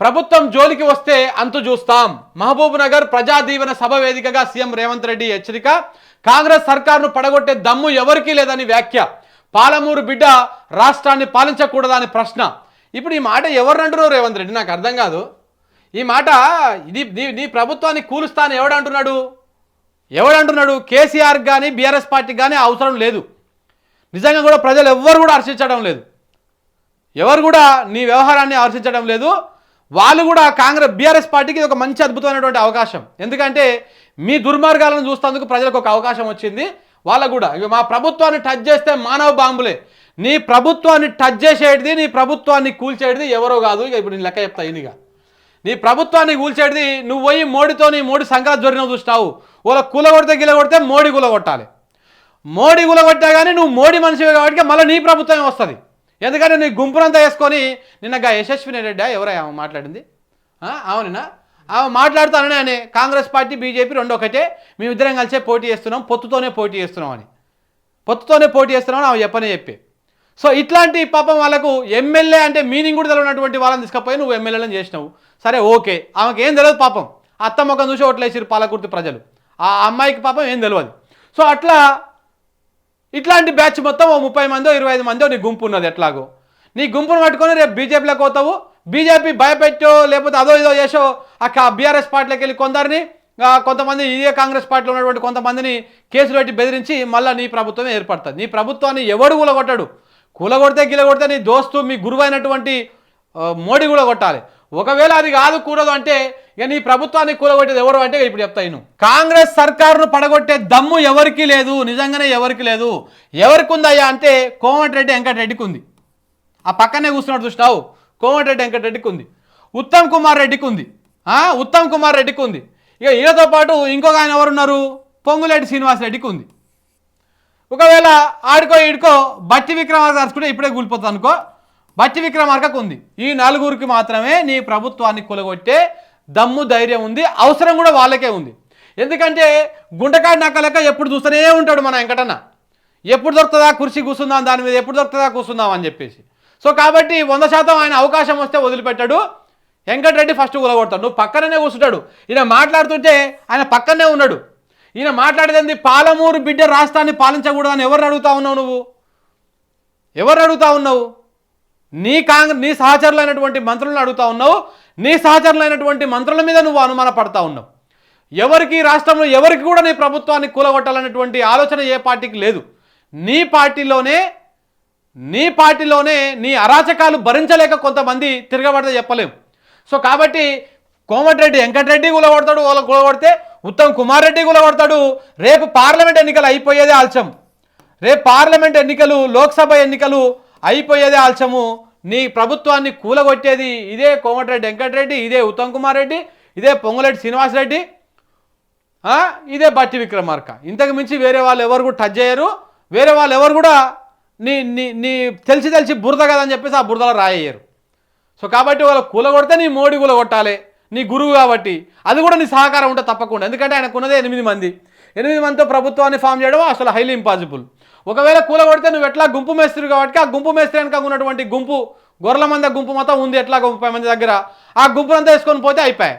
ప్రభుత్వం జోలికి వస్తే అంతు చూస్తాం. మహబూబ్ నగర్ ప్రజా దీవెన సభ వేదికగా సీఎం రేవంత్ రెడ్డి హెచ్చరిక. కాంగ్రెస్ సర్కార్ను పడగొట్టే దమ్ము ఎవరికీ లేదని వ్యాఖ్య. పాలమూరు బిడ్డ రాష్ట్రాన్ని పాలించకూడదని ప్రశ్న. ఇప్పుడు ఈ మాట ఎవరు అంటున్నారు రేవంత్ రెడ్డి? నాకు అర్థం కాదు. ఈ మాట ఇది నీ నీ ప్రభుత్వాన్ని కూలుస్తాను ఎవడంటున్నాడు ఎవడంటున్నాడు కేసీఆర్ కానీ బీఆర్ఎస్ పార్టీకి కానీ అవసరం లేదు. నిజంగా కూడా ప్రజలు ఎవ్వరు కూడా హర్షించడం లేదు. ఎవరు కూడా నీ వ్యవహారాన్ని హర్షించడం లేదు. వాళ్ళు కూడా కాంగ్రెస్ బీఆర్ఎస్ పార్టీకి ఇది ఒక మంచి అద్భుతమైనటువంటి అవకాశం. ఎందుకంటే మీ దుర్మార్గాలను చూస్తేందుకు ప్రజలకు ఒక అవకాశం వచ్చింది. వాళ్ళకు కూడా. ఇక మా ప్రభుత్వాన్ని టచ్ చేస్తే మానవ బాంబులే. నీ ప్రభుత్వాన్ని టచ్ చేసేటిది నీ ప్రభుత్వాన్ని కూల్చేటిది ఎవరో కాదు. ఇక ఇప్పుడు నేను లెక్క చెప్తా ఇనిగా నీ ప్రభుత్వాన్ని కూల్చేటిది నువ్వు పోయి మోడీతో నీ మోడీ సంఘాలు జ్వరిన చూస్తావు వాళ్ళ కూలగొడితే గిలగొడితే మోడీ కూలగొట్టాలి. మోడీ కూలగొట్టా కానీ నువ్వు మోడీ మనిషివి కాబట్టి మళ్ళీ నీ ప్రభుత్వమే వస్తుంది. ఎందుకంటే నీ గుంపునంతా వేసుకొని నిన్న యశస్విని రెడ్డి ఎవరయ్యా ఆమె మాట్లాడింది? ఆ, అవునా ఆమె మాట్లాడుతానని అని కాంగ్రెస్ పార్టీ బీజేపీ రెండు ఒకటే మేమిద్దరం కలిసే పోటీ చేస్తున్నాం పొత్తుతోనే పోటీ చేస్తున్నాం అని. పొత్తుతోనే పోటీ చేస్తున్నాం అని ఆమె చెప్పనే చెప్పి. సో ఇట్లాంటి పాపం వాళ్ళకు ఎమ్మెల్యే అంటే మీనింగ్ కూడా తెలియనటువంటి వాళ్ళని తీసుకపోయి నువ్వు ఎమ్మెల్యేలను చేసినావు. సరే ఓకే. ఆమెకి ఏం తెలియదు పాపం. అత్త ముఖం చూసి ఓట్లేసారు పాలకుర్తి ప్రజలు. ఆ అమ్మాయికి పాపం ఏం తెలియదు. సో అట్లా ఇట్లాంటి బ్యాచ్ మొత్తం ఓ ముప్పై మందో ఇరవై ఐదు మందో నీ గుంపు ఉన్నది ఎట్లాగో. నీ గుంపును పట్టుకొని రేపు బీజేపీలోకి పోతావు. బీజేపీ భయపెట్టో లేకపోతే అదో ఇదో చేసో అక్క బీఆర్ఎస్ పార్టీలోకి వెళ్ళి కొందరిని కొంతమంది ఇదే కాంగ్రెస్ పార్టీలో ఉన్నటువంటి కొంతమందిని కేసులు పెట్టి బెదిరించి మళ్ళీ నీ ప్రభుత్వమే ఏర్పడుతుంది. నీ ప్రభుత్వాన్ని ఎవడు కూలగొట్టాడు? కూలగొడితే గిలగొడితే నీ దోస్తు మీ గురువైనటువంటి మోడీ కూడా కొట్టాలి ఒకవేళ అది కాదు కూడదు అంటే ఇక నీ ప్రభుత్వాన్ని కూలగొట్టేది ఎవరు అంటే ఇప్పుడు చెప్తా నేను కాంగ్రెస్ సర్కారును పడగొట్టే దమ్ము ఎవరికీ లేదు నిజంగానే ఎవరికి లేదు. ఎవరికి ఉందయ్యా అంటే కోమటిరెడ్డి వెంకటరెడ్డికి ఉంది ఆ పక్కనే కూర్చున్నాడు చూసినావు? కోమటిరెడ్డి వెంకటరెడ్డికి ఉంది ఉత్తమ్ కుమార్ రెడ్డికి ఉంది ఉత్తమ్ కుమార్ రెడ్డికి ఉంది ఇక ఈయనతో పాటు ఇంకొక ఆయన ఎవరున్నారు? పొంగులేటి శ్రీనివాస్ రెడ్డికి ఉంది ఒకవేళ ఆడుకో ఈడుకో బట్టి విక్రమార్క కూడా ఇప్పుడే కూలిపోతుంది అనుకో బట్టి విక్రమార్కకు ఉంది ఈ నలుగురికి మాత్రమే నీ ప్రభుత్వాన్ని కొలగొట్టే దమ్ము ధైర్యం ఉంది అవసరం కూడా వాళ్ళకే ఉంది. ఎందుకంటే గుంటకాడి నక్కలెక్క ఎప్పుడు చూస్తూనే ఉంటాడు మన వెంకటన్న. ఎప్పుడు దొరుకుతుందా? కుర్చీ కూర్చుందాం దాని మీద ఎప్పుడు దొరుకుతుందా? కూర్చుందాం అని చెప్పేసి. సో కాబట్టి వంద శాతం ఆయన అవకాశం వస్తే వదిలిపెట్టాడు. వెంకటరెడ్డి ఫస్ట్ కూలగొడతాడు. నువ్వు పక్కనే కూర్చుంటాడు. ఈయన మాట్లాడుతుంటే ఆయన పక్కనే ఉన్నాడు. ఈయన మాట్లాడేది పాలమూరు బిడ్డ రాష్ట్రాన్ని పాలించకూడదని ఎవరిని అడుగుతా ఉన్నావు నువ్వు? ఎవరు అడుగుతా ఉన్నావు? నీ కాంగ్రెస్ నీ సహచరులైనటువంటి మంత్రులను అడుగుతా ఉన్నావు. నీ సహచరులైనటువంటి మంత్రుల మీద నువ్వు అనుమాన పడతా ఉన్నావు. ఎవరికి రాష్ట్రంలో ఎవరికి కూడా నీ ప్రభుత్వాన్ని కూలగొట్టాలనేటువంటి ఆలోచన ఏ పార్టీకి లేదు. నీ పార్టీలోనే నీ పార్టీలోనే నీ అరాచకాలు భరించలేక కొంతమంది తిరగబడితే చెప్పలేము సో కాబట్టి కోమటిరెడ్డి వెంకటరెడ్డి కూలగొడతాడు వాళ్ళ కూలగొడితే ఉత్తమ్ కుమార్ రెడ్డి కూలగొడతాడు. రేపు పార్లమెంట్ ఎన్నికలు అయిపోయేదే ఆలస్యం. రేపు పార్లమెంట్ ఎన్నికలు లోక్సభ ఎన్నికలు అయిపోయేదే ఆల్చము నీ ప్రభుత్వాన్ని కూలగొట్టేది ఇదే కోమటిరెడ్డి వెంకటరెడ్డి ఇదే ఉత్తమ్ కుమార్ రెడ్డి ఇదే పొంగులెడ్డి శ్రీనివాసరెడ్డి రెడ్డి ఇదే బట్టి విక్రమార్క. ఇంతకు మించి వేరే వాళ్ళు ఎవరు కూడా టచ్ చేయరు. వేరే వాళ్ళు ఎవరు కూడా నీ నీ నీ తెలిసి తెలిసి బురద కదని చెప్పేసి ఆ బురదలో రాయయ్యారు సో కాబట్టి వాళ్ళు కూలగొడితే నీ మోడీ కూలగొట్టాలి నీ గురువు కాబట్టి. అది కూడా నీ సహకారం ఉంటే తప్పకుండా. ఎందుకంటే ఆయనకు ఉన్నదే ఎనిమిది మంది. ఎనిమిది మందితో ప్రభుత్వాన్ని ఫామ్ చేయడం అసలు హైలీ ఇంపాసిబుల్ ఒకవేళ కూలగొడితే నువ్వు ఎట్లా గుంపు మేస్త్రి కాబట్టి ఆ గుంపు మేస్త్రి వెనక ఉన్నటువంటి గుంపు గొర్రెల మంద గుంపు మొత్తం ఉంది. ఎట్లా ముప్పై మంది దగ్గర. ఆ గుంపునంతా వేసుకొని పోతే అయిపోయాయి.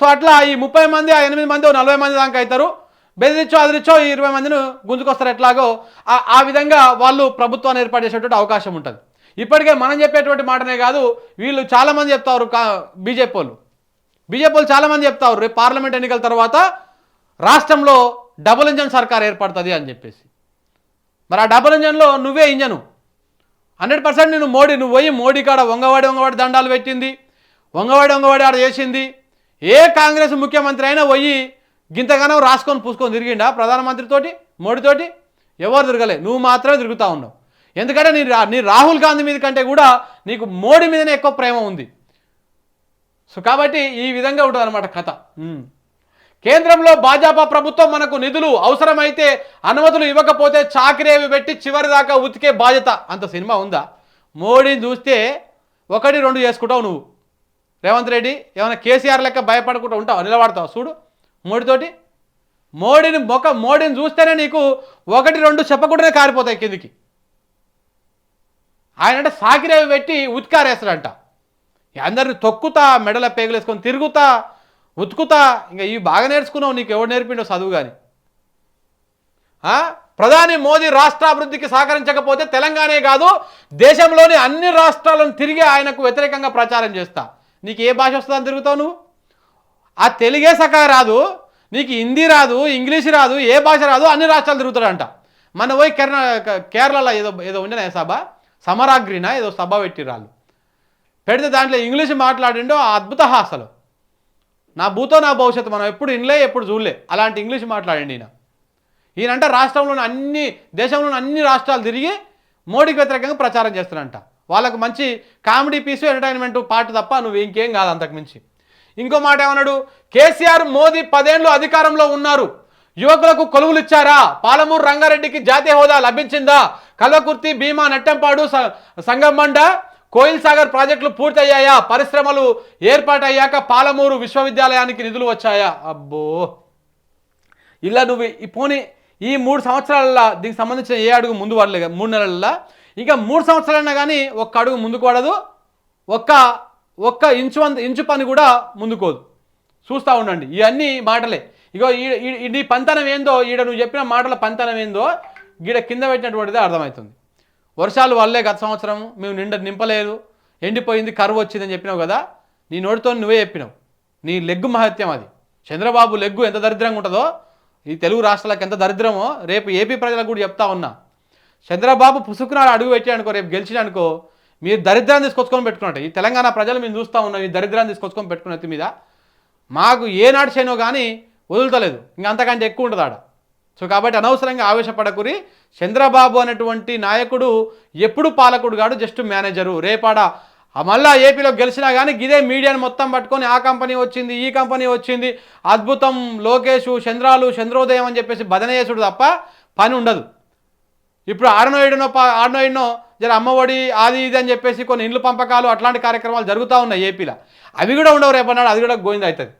సో అట్లా ఈ ముప్పై మంది ఆ ఎనిమిది మంది నలభై మంది దాకా అవుతారు. బెదిరించో అదిరిచ్చో ఈ ఇరవై మందిని గుంజుకొస్తారు ఎట్లాగో. ఆ- ఆ విధంగా వాళ్ళు ప్రభుత్వాన్ని ఏర్పాటు చేసేటువంటి అవకాశం ఉంటుంది. ఇప్పటికే మనం చెప్పేటువంటి మాటనే కాదు వీళ్ళు చాలామంది చెప్తారు కా బీజేపీ వాళ్ళు. బీజేపీ వాళ్ళు చాలామంది చెప్తారు రేపు పార్లమెంట్ ఎన్నికల తర్వాత రాష్ట్రంలో డబుల్ ఇంజన్ సర్కార్ ఏర్పడుతుంది అని చెప్పేసి. మరి ఆ డబుల్ ఇంజన్లో నువ్వే ఇంజను. హండ్రెడ్ పర్సెంట్ నేను మోడీ నువ్వు పోయి మోడీ కాడ వంగవాడి వంగవాడి దండాలు పెట్టింది. వంగవాడి వంగవాడి ఆడ చేసింది. ఏ కాంగ్రెస్ ముఖ్యమంత్రి అయినా పోయి గింతగానో రాసుకొని పూసుకొని తిరిగిండా ప్రధానమంత్రితోటి మోడీతోటి ఎవరు తిరగలే. నువ్వు మాత్రమే తిరుగుతూ ఉన్నావు. ఎందుకంటే నీ రా నీ రాహుల్ గాంధీ మీద కంటే కూడా నీకు మోడీ మీదనే ఎక్కువ ప్రేమ ఉంది. సో కాబట్టి ఈ విధంగా ఉంటుంది అనమాట కథ కేంద్రంలో భాజపా ప్రభుత్వం మనకు నిధులు అవసరమైతే అనుమతులు ఇవ్వకపోతే చాకిరేవి పెట్టి చివరి దాకా ఉతికే బాధ్యత. అంత సినిమా ఉందా? మోడీని చూస్తే ఒకటి రెండు చేసుకుంటావు నువ్వు. రేవంత్ రెడ్డి ఏమైనా కేసీఆర్ లెక్క భయపడకుండా ఉంటావు? నిలబడతావు? చూడు. మోడీతోటి. మోడీని ఒక మోడీని చూస్తేనే నీకు ఒకటి రెండు చెప్పకుండానే కారిపోతాయి కిందికి. ఆయన అంటే సాకిరేవి పెట్టి ఉతికారేస్తాడంట. అందరిని తొక్కుతా మెడల పేగులేసుకొని తిరుగుతా ఉతుకుతా. ఇంకా ఇవి బాగా నేర్చుకున్నావు నీకు ఎవడు నేర్పిండో చదువు కానీ ప్రధాని మోదీ రాష్ట్ర అభివృద్ధికి సహకరించకపోతే తెలంగాణే కాదు దేశంలోని అన్ని రాష్ట్రాలను తిరిగి ఆయనకు వ్యతిరేకంగా ప్రచారం చేస్తా. నీకు ఏ భాష వస్తుందని తిరుగుతావు నువ్వు? ఆ తెలుగే సకా రాదు నీకు హిందీ రాదు ఇంగ్లీష్ రాదు ఏ భాష రాదు అన్ని రాష్ట్రాలు తిరుగుతాడంట. మన పోయి కేరళ కేరళలో ఏదో ఏదో ఉండే సభ సమరాగ్రిన ఏదో సభ పెట్టిరాళ్ళు పెడితే దాంట్లో ఇంగ్లీష్ మాట్లాడిండో అద్భుత హాసలు. నా భూతో నా భవిష్యత్తు మనం ఎప్పుడు ఇన్లే ఎప్పుడు చూడలే అలాంటి ఇంగ్లీష్ మాట్లాడండి ఈయన. ఈయనంటే రాష్ట్రంలోని అన్ని దేశంలోని అన్ని రాష్ట్రాలు తిరిగి మోడీకి వ్యతిరేకంగా ప్రచారం చేస్తారంట వాళ్ళకు మంచి కామెడీ పీసు ఎంటర్టైన్మెంట్ పాట తప్ప నువ్వు ఇంకేం కాదు అంతకుమించి ఇంకో మాట ఏమన్నాడు? కేసీఆర్ మోదీ పదేళ్ళు అధికారంలో ఉన్నారు. యువకులకు కొలువులు ఇచ్చారా? పాలమూరు రంగారెడ్డికి జాతీయ హోదా లభించిందా? కల్వకుర్తి భీమా నట్టెంపాడు స- సంగమండ కోయిల్ సాగర్ ప్రాజెక్టులు పూర్తయ్యాయా? పరిశ్రమలు ఏర్పాటయ్యాక పాలమూరు విశ్వవిద్యాలయానికి నిధులు వచ్చాయా? అబ్బో! ఇలా నువ్వు ఈ పోనీ ఈ మూడు సంవత్సరాలలో దీనికి సంబంధించిన ఏ అడుగు ముందు పడలేదు మూడు నెలల్లో ఇంకా మూడు సంవత్సరాలైనా కానీ ఒక్క అడుగు ముందుకు పడదు. ఒక్క ఒక్క ఇంచు ఇంచు పని కూడా ముందుకోదు. చూస్తూ ఉండండి. ఇవన్నీ మాటలే. ఇగో ఈ- ఈ నీ పంతనం ఏందో? ఈడ నువ్వు చెప్పిన మాటల పంతనం ఏందో? గీడ కింద పెట్టినటువంటిదే అర్థమవుతుంది. వర్షాలు వల్లే గత సంవత్సరం మేము నిండ నింపలేదు ఎండిపోయింది కరువు వచ్చిందని చెప్పినావు కదా? నీ నోటితో నువ్వే చెప్పినావు. నీ లెగ్గు మహత్యం అది. చంద్రబాబు లెగ్గు ఎంత దరిద్రంగా ఉంటుందో ఈ తెలుగు రాష్ట్రాలకు ఎంత దరిద్రమో రేపు ఏపీ ప్రజలకు కూడా చెప్తా ఉన్నా. చంద్రబాబు పుసుకునాడు అడుగు పెట్టాడనుకో రేపు గెలిచినానుకో మీరు దరిద్రాన్ని తీసుకొచ్చుకొని పెట్టుకున్నట్టు. ఈ తెలంగాణ ప్రజలు మేము చూస్తూ ఉన్నాం ఈ దరిద్రాన్ని తీసుకొచ్చుకొని పెట్టుకున్న మీద. మాకు ఏనాడు చేయనో కానీ వదులుతలేదు. ఇంకా అంతకంటే ఎక్కువ ఉంటుంది ఆడ. సో కాబట్టి అనవసరంగా ఆవేశపడకురి. చంద్రబాబు అనేటువంటి నాయకుడు ఎప్పుడు పాలకుడు కాడు జస్ట్ మేనేజరు. రేపాడ మళ్ళా ఏపీలో గెలిచినా కానీ ఇదే మీడియాని మొత్తం పట్టుకొని ఆ కంపెనీ వచ్చింది ఈ కంపెనీ వచ్చింది. అద్భుతం లోకేష్ చంద్రాలు చంద్రోదయం అని చెప్పేసి బదనయేసుడు తప్ప పని ఉండదు. ఇప్పుడు ఆడనో ఏడునో ఆడనో ఏడునో జర అమ్మఒడి అది ఇది అని చెప్పేసి కొన్ని ఇండ్లు పంపకాలు అట్లాంటి కార్యక్రమాలు జరుగుతూ ఉన్నాయి ఏపీలో. అవి కూడా ఉండవు రేపన్నాడు అది కూడా గోయింది అవుతుంది.